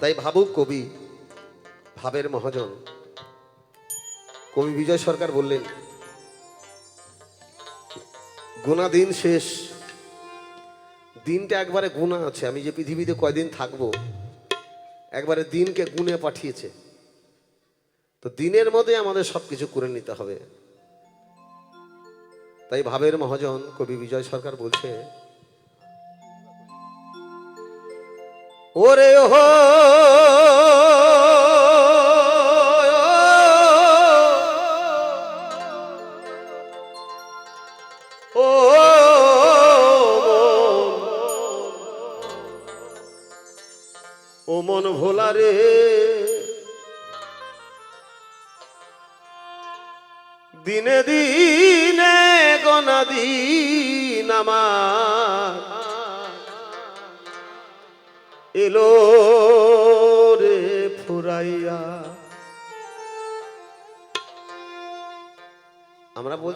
তাই ভাবুক কবি, ভাবের মহাজন। কবি বিজয় সরকার বললেন গোনা দিন শেষ। দিনটা একবারে গুণা আছে। আমি যে পৃথিবীতে কয়দিন থাকব, একবারে দিনকে গুনে পাঠিয়েছে। তো দিনের মধ্যে আমাদের সব কিছু করে নিতে হবে। তাই ভাবের মহাজন কবি বিজয় সরকার বলছে ওরে ও ও মন ভোলা রে।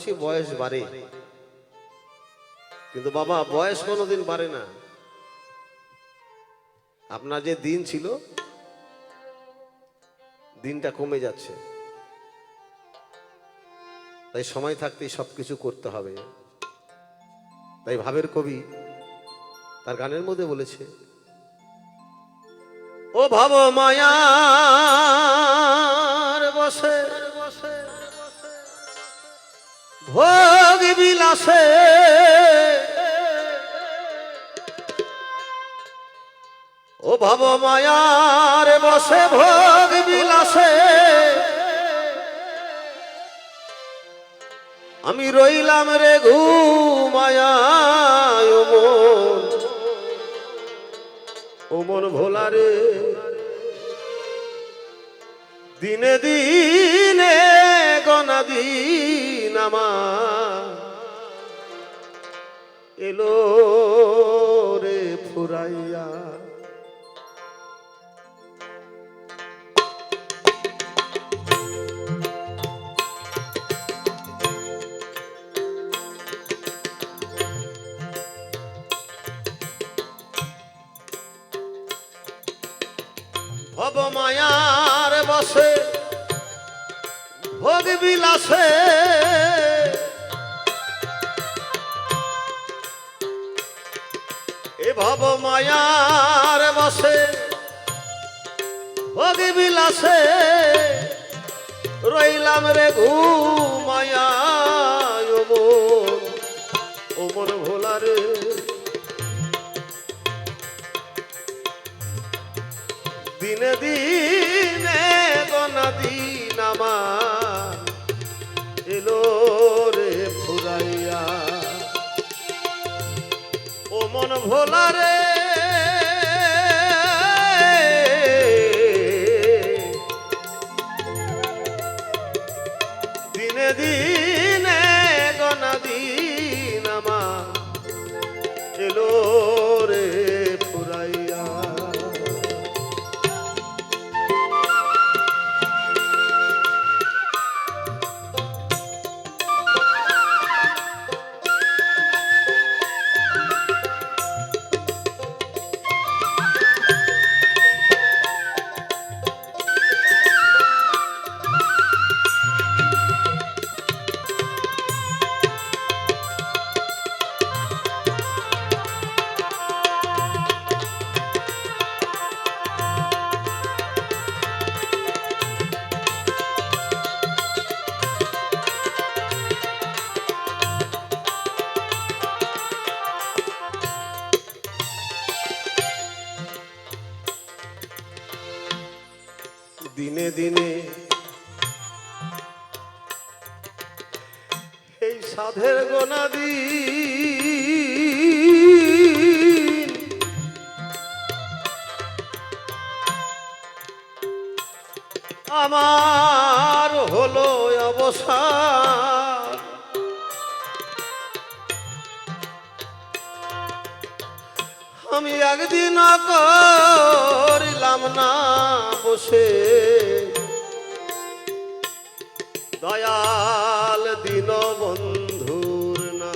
বলছি বয়স বাড়ে। কিন্তু বাবা, বয়স কোনোদিন বাড়ে না। আপনার যে দিন ছিল, দিনটা কমে যাচ্ছে। তাই সময় থাকতেই সব কিছু করতে হবে। তাই ভাবের কবি তার গানের মধ্যে বলেছে, ও ভাব মায়ার বসে ভোগ বিলাসে ও ভাব মায়ার বসে ভোগ বিলাসে। আমি রইলাম রে ঘুমায়ায় ও মন। ও মন ভোলা রে। দিনে দিনে দিন আমার। এলো রে ফুরাইয়া। বিলাসে এ ভব মায়ার বসে ভোগ বিলাসে রইলাম রে ঘুমায়া ও মন, ও ভোলা রে। দিনে দিনে মন ভোলা রে। দিনে দিনে। এই সাধের গোনাদি। আমার হলো অবসান আমি একদিন করিলাম না বসে। দয়াল দিন বন্ধুর না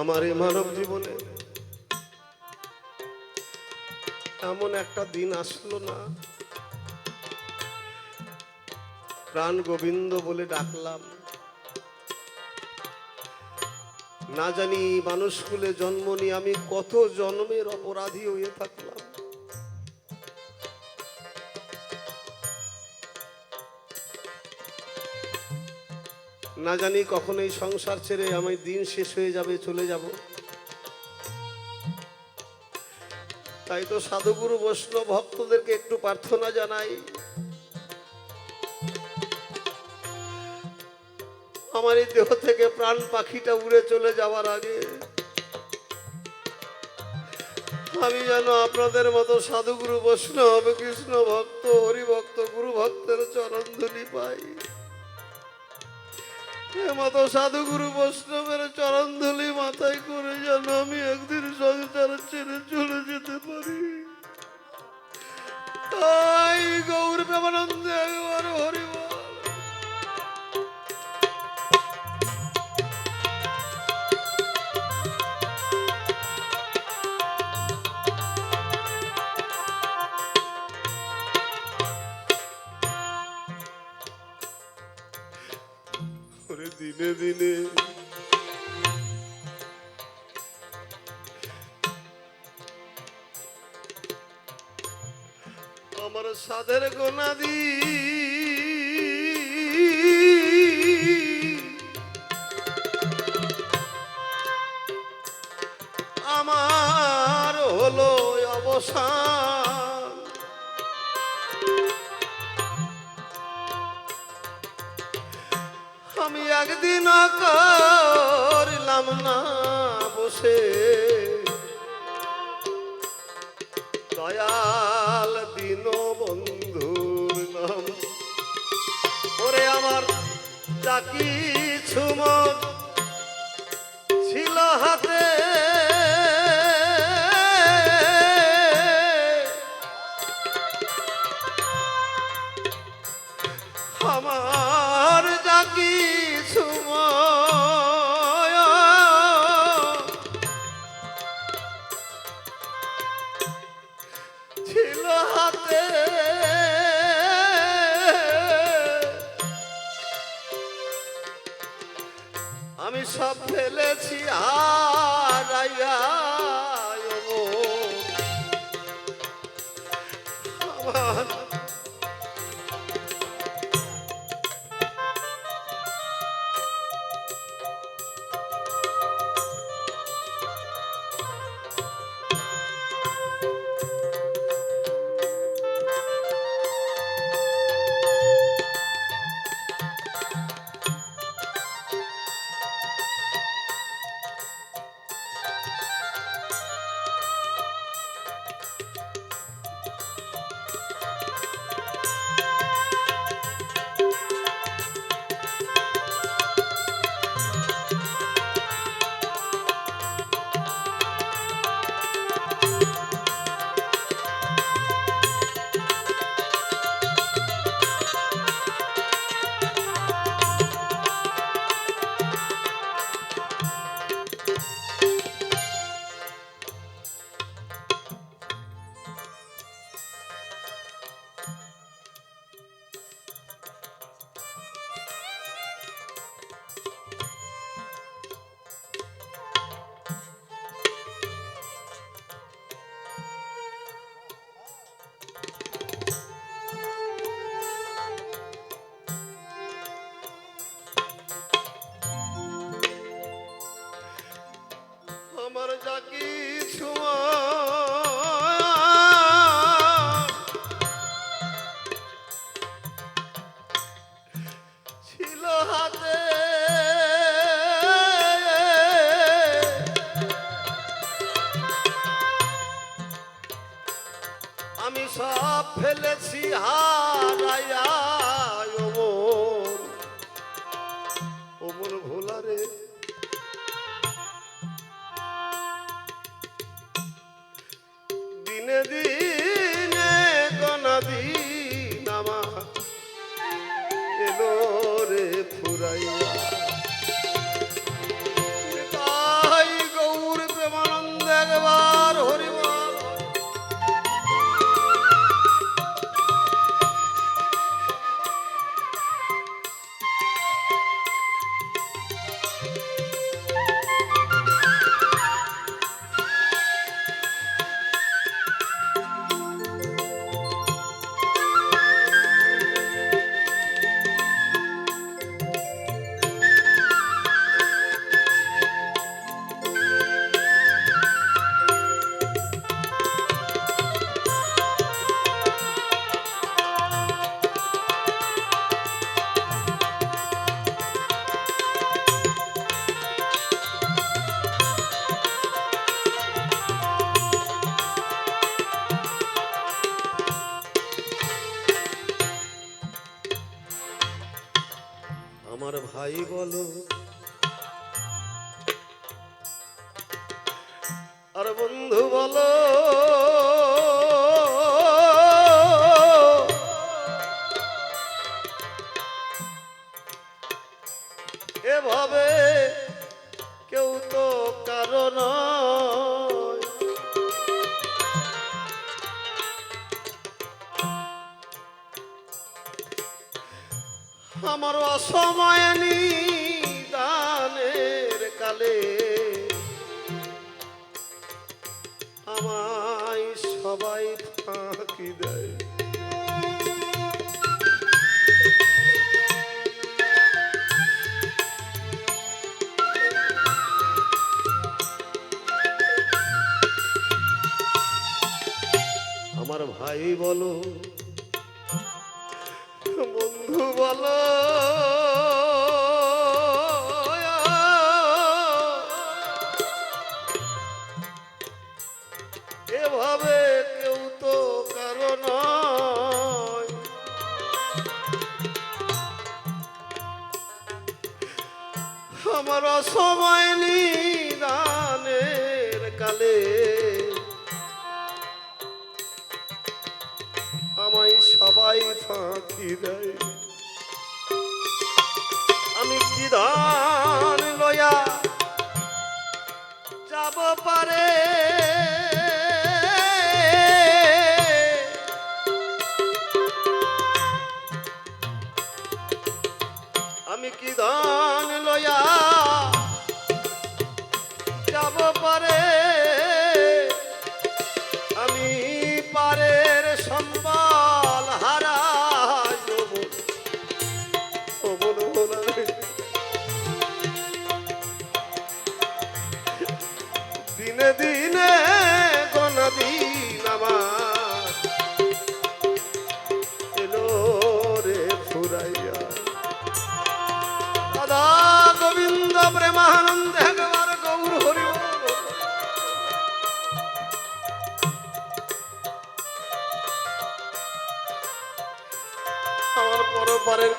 আমার এই মানব জীবনে এমন একটা দিন আসলো না। প্রাণ গোবিন্দ বলে ডাকলাম। না জানি মানুষ কুলে জন্ম নিয়ে আমি কত জন্মের অপরাধী হয়ে থাকলাম। না জানি কখন এই সংসার ছেড়ে আমি দিন শেষ হয়ে যাবে, চলে যাব। তাই তো সাধুগুরু বৈষ্ণব ভক্তদেরকে একটু প্রার্থনা জানাই। আমার এই দেহ থেকে প্রাণ পাখিটা উড়ে চলে যাওয়ার আগে আমি যেন আপনাদের মতো সাধুগুরু বৈষ্ণব, কৃষ্ণ ভক্ত, হরিভক্ত, গুরু ভক্তের চরণ ধুলি পাই মতো সাধুগুরু বৈষ্ণবের চরণ ধুলি মাথায় করে যেন আমি একদিন সংসার ছেড়ে চলে যেতে পারি। তাই গৌর প্রেমানন্দে একবার হরিবল ওরে দিনে দিনে। আমার সাধের গোনাদি আমার হলো অবসান। একদিন করলাম না বসে। দয়াল দিন বন্ধুর নাম। ওরে আমার যা সব ফেলেছি হারাইয়া হাতে। আমি সব ফেলেছি হারাইয়া এভাবে কেউ তো কারণ আমার অসময় দানের কালে আমায় সবাই ফাঁকি দেয়। আমার ভাই বলো। বন্ধু বলো। এভাবে কেউ তো কারণ আমার সময় নিদানের কালে আমি কি ধান লয়া যাব পারে। দিনে দিনে আমার এলো রে গোবিন্দ আমার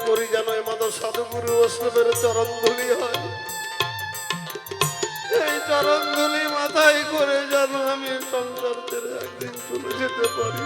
করি যেন এমাদের সাধুগুরু বৈষ্ণবের চরণ ধুলি হয়। চরণ ধুলি মাথায় করে যেন আমি সংসার ছেড়ে একদিন চলে যেতে পারি।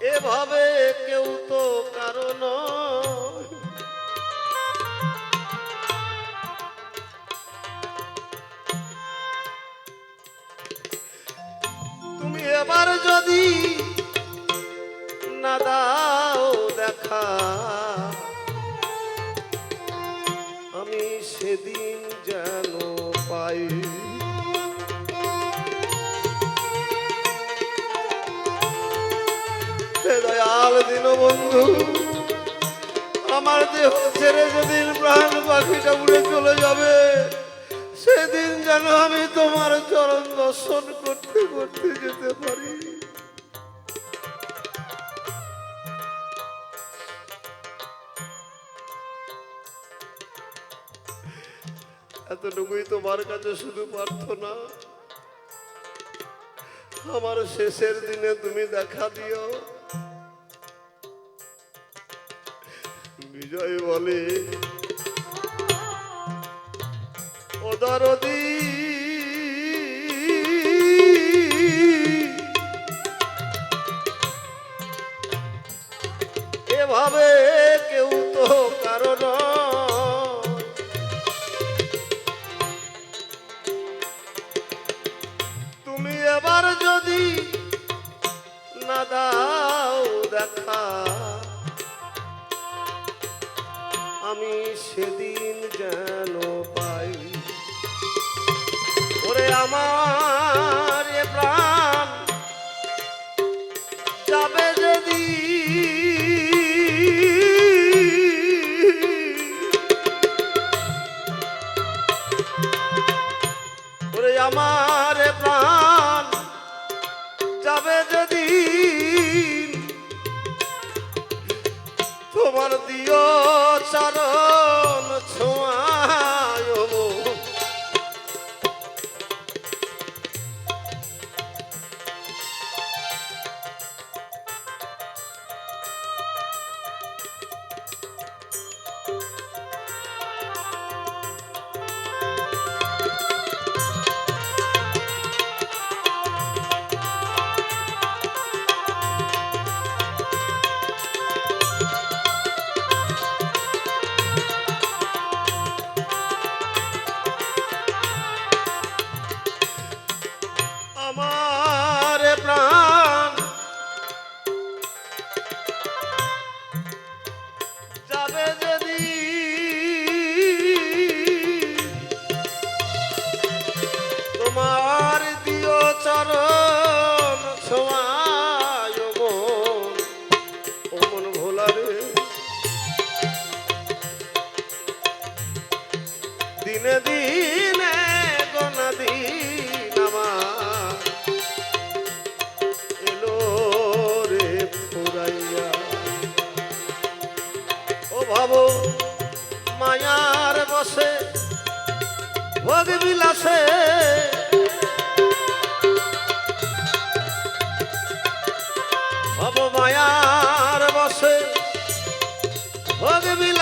এভাবে কেউ তো কারণ তুমি এবার যদি না দাও দেখা আমি সেদিন যেন পাই। দেহ ছেড়ে যেদিন প্রাণ পাখিটা উড়ে চলে যাবে, সেদিন যেন আমি তোমার চরণ দর্শন করতে করতে যেতে পারি। এতটুকুই তোমার কাছে শুধু প্রার্থনা। আমার শেষের দিনে তুমি দেখা দিও। বিজয় বলে। ও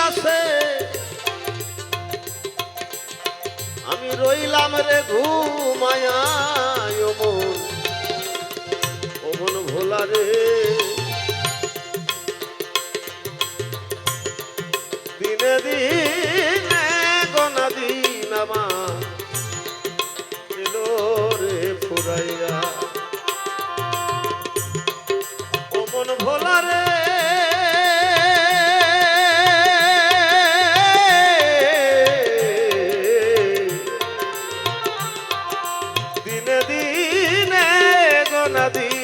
আছে আমি রইলাম রে ঘুমায়া অমন ভোলা রে। দিনে দিন না